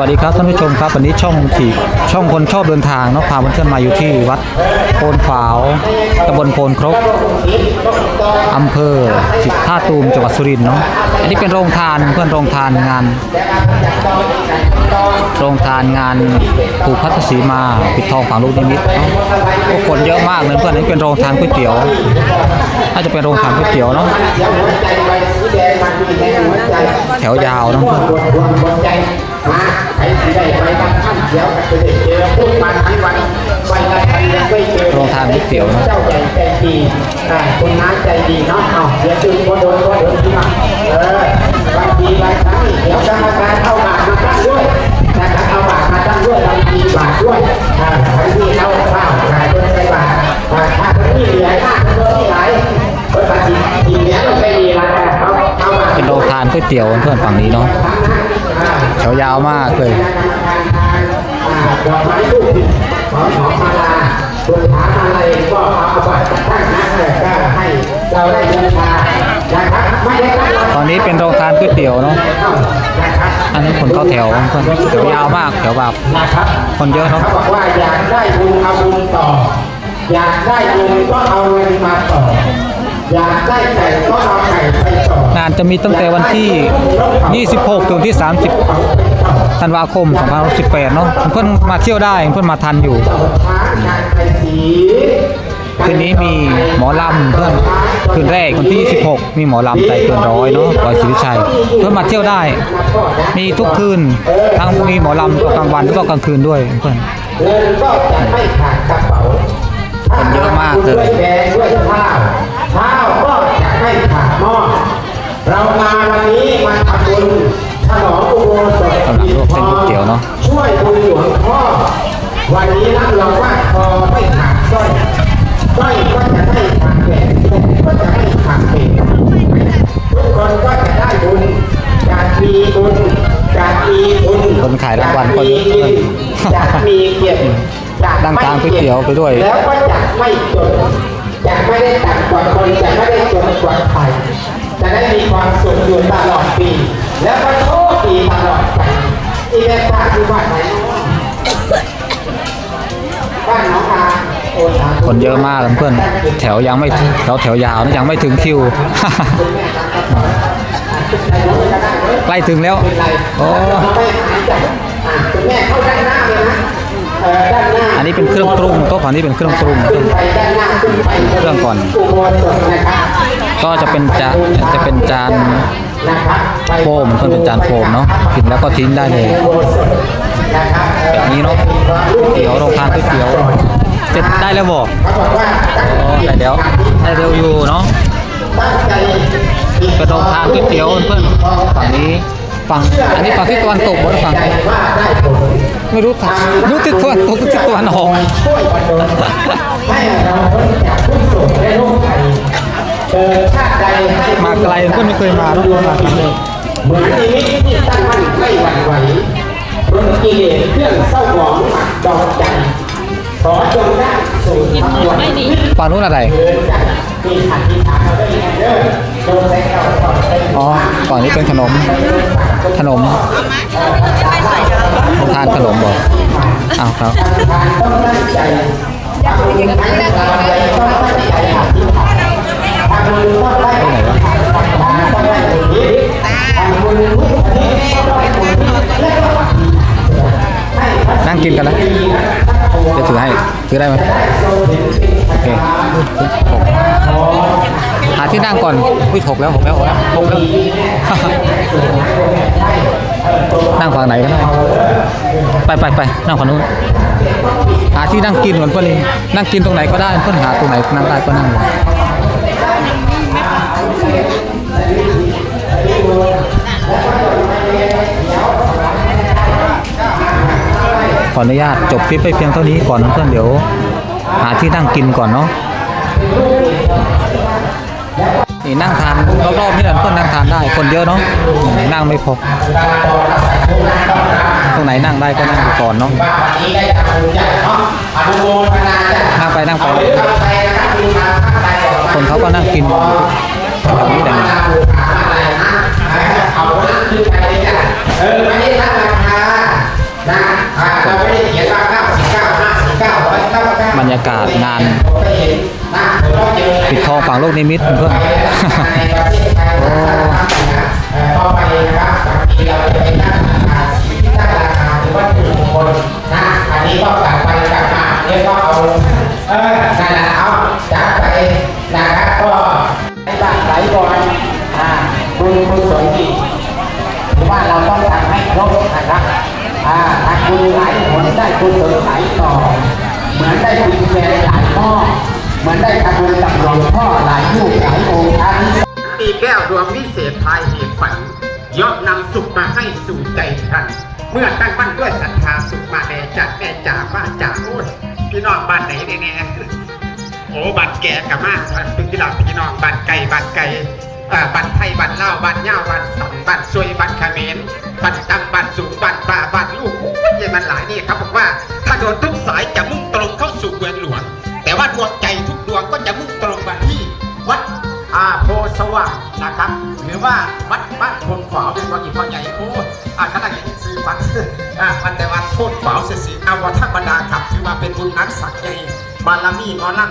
วัสดีครับท่านผู้ชมครับวันนี้ช่องที่ช่องคนชอบเดินทางเนาะพาเพื่อนๆมาอยู่ที่วัดโพนขวาวตำบลโพนครกอำเภอสิท่าตูมจังหวัดสุรินทร์เนาะอันนี้เป็นโรงทานเพื่อนโรงทานงาน โรงทานงานผูกพัทสีมาปิดทองฝังลูกนิมิตเนาะคนเยอะมากเลยเพื่อนอันนี้เป็นโรงทานก๋วยเตี๋ยวน่าจะเป็นโรงทานก๋วยเตี๋ยวเนาะแถวยาวเนาะเพื่อน ไอ้สีได้ไปทำท่านเดี๋ยวก็จะได้เจอพูดมาที่วันวันละวันยังไม่เจอโรงทานก๋วยเตี๋ยวเนาะเจ้าใหญ่ใจดีอ่าคุณน้าใจดีเนาะเอาเดี๋ยวดึงก็โดนก็โดนที่มาเออบางทีบางครั้งเดี๋ยวกรรมการเอาบาทมา ยาวมากเลยดอกไม้ลูกขอขอมาลาคุณถามอะไรก็เอาบัตรตั้งนะก็ให้เราได้บูชานะครับไม่ได้ตอนนี้เป็นโรงทานก๋วยเตี๋ยวเนาะอันนี้คนเข้าแถวเพื่อนแถวยาวมากแถวแบบครับคนเยอะเนาะเขาบอกว่าอยากได้บุญเอาบุญต่อ อยากได้บุญก็เอาเงินมาต่อ อยากได้ไก่ก็เอาไก่ไปต่องานจะมีตั้งแต่วันที่ 26 ถึงที่ 30 ธันวาคม 2018 เนาะเพื่อนมาเที่ยวได้เพื่อนมาทันอยู่ต่อช้างการไปสีคืนนี้มีหมอลำเพื่อนคืนแรกวันที่26มีหมอลำใจเกินร้อยเนาะร้อยศรีวิชัยเพื่อนมาเที่ยวได้ มีทุกคืนทั้งมีหมอลำกลางวันแล้วก็กลางคืนด้วยเพื่อนเงินก็จะไม่ขาดกระเป๋าคนเยอะมากเลย เรามาวันนี้มาทำบุญฉลองอุโบสถกำลังลวกเส้นก๋วยเตี๋ยวเนอะช่วยบุญหลวงพ่อ วันนี้รับรองว่าคอไม่ขาดสร้อยสร้อยก็จะไม่ขาดแหวนก็จะไม่ขาดเศษทุกคนก็จะได้บุญจากมีบุญจากมีบุญคนขายรางวัลก็เยอะด้วยจากมีเกียรติจากนั่งทานก๋วยเตี๋ยวไปด้วย แล้วก็จะไม่จนจะไม่ได้ต่ำกว่าคนจะไม่ได้จนกว่าใคร จะได้มีความสุขอยู่ตลอดปี แล้วก็โชคดีตลอดไปที่แม่ป้าที่บ้านไหนเนาะบ้านน้องอาโอสาธุคนเยอะมากเพื่อนแถวยังไม่แถวแถวยาวนะยังไม่ถึงคิวใกล้ถึงแล้วโอ้คุณแม่เข้าด้านหน้าเลยนะเออด้านหน้าอันนี้เป็นเครื่องปรุงโต๊ะฝั่งนี้เป็นเครื่องปรุงขึ้นไปด้านหน้าขึ้นไปเครื่องก่อน ก็จะเป็นจานจะเป็นจานโฟมเพื่อนเป็นจานโฟมเนาะกินแล้วก็ทิ้งได้เลยแบบนี้เนาะเตี๋ยวโรงทานก๋วยเตี๋ยวเสร็จได้แล้วบอกเขาบอกว่าตั้งอ๋อได้แล้วได้เร็วอยู่เนาะตั้งใจเป็นโรงทานก๋วยเตี๋ยวเพื่อนฝั่งนี้ฝั่งอันนี้ฝั่งที่ตะวันตกบนฝั่งใจว่าไม่รู้ฝั่งรู้ทิศตะวันตกรือทิศตะวันออก มาไกลเพื่อนไม่เคยมาเนอะมาที่นี่เหมือนชีวิตที่ตั้งมั่นไม่หวั่นไหวบนกิเลสเครื่องเศร้าหมองหมักดองใจขอจงได้สู่ทางวันฝั่งนู้นอะไรเดินใจมีอธิษฐานเราได้ยังไงเด้อโดนใส่เก่าก่อนไปอ๋อฝั่งนี้เป็นขนม ขนมทานขนมบอกอ้าวครับทา นั่งกินกันนแล้วจะถือให้ถือได้ไหมโอเคหกหาที่นั่งก่อนอุ้ยหกแล้วหกแล้วหกแล้วหกแล้วนั่งฝั่งไหนก็ได้ไปไปไปนั่งฝั่งนู้นหาที่นั่งกินก่อนเพื่อนนั่งกินตรงไหนก็ได้เพื่อนหาตรงไหนนั่งได้ก็นั่ง ขออนุญาตจบคลิปไปเพียงเท่านี้ก่อนเพื่อนเดี๋ยว หาที่นั่งกินก่อนเนาะนี่นั่งทานรอบๆนี่แหละเพื่อนนั่งทานได้คนเยอะเนาะนั่งไม่พอตรงไหนนั่งได้ก็นั่งก่อนเนาะบาทนี้ได้ทำบุญใหญ่เนาะอนุโมทนาจ้ะ ขึ้นไปเลยจ้ะเออไม่ได้ตั้งราคานะอ่าเราไม่ได้เขียนว่าเก้าสิบเก้าห้าสิบเก้าร้อยเก้าเก้าบรรยากาศงานปิดทองฝั่งโลกนิมิตเพื่อน ไปนะคพอไปนะครับบางทีเราจะไปนั่ง บุญหลายผลได้กุศลหลายต่อ เหมือนได้กินแกหลายหม้อเหมือนได้ทำบุญกับหลวงพ่อหลายลูกหลายองค์ทั้งมีแก้วดวงวิเศษพายเหตุฝันยอมนำสุขมาให้สู่ใจท่านเมื่อตั้งมั่นด้วยศรัทธาสุขมาแม่จัดแม่จ่าบ้านจ่าโอ้ยพี่น้องบ้านไหนแน่ๆโอ้บ้านแก่กับมากเป็นพี่น้องพี่น้องบ้านไก่บ้านไก่บ้านไทยบ้านเล่าวบ้านย่าบ้านสองบ้านซวยบ้านเขมรบ้านตำบ้านสูงบ้านป่าบ้านลูก มันหลายนี่ครับบอกว่าถ้าโดนทุกสายจะมุ่งตรงเข้าสู่เมืองหลวง แต่ว่าดวงใจทุกดวงก็จะมุ่งตรงมาที่วัดอาโพสว่างนะครับ หรือว่าวัดบ้านโพนขวาวเป็นวัดอีกพ่อใหญ่โอ้อาขนาดนี้ซื้อฟังอ่าวันแต่วันโพนขวาวเสียสีเอาวัฒนบรรดาครับถือว่าเป็นบุญนักสักใหญ่บารมีหมอลั่น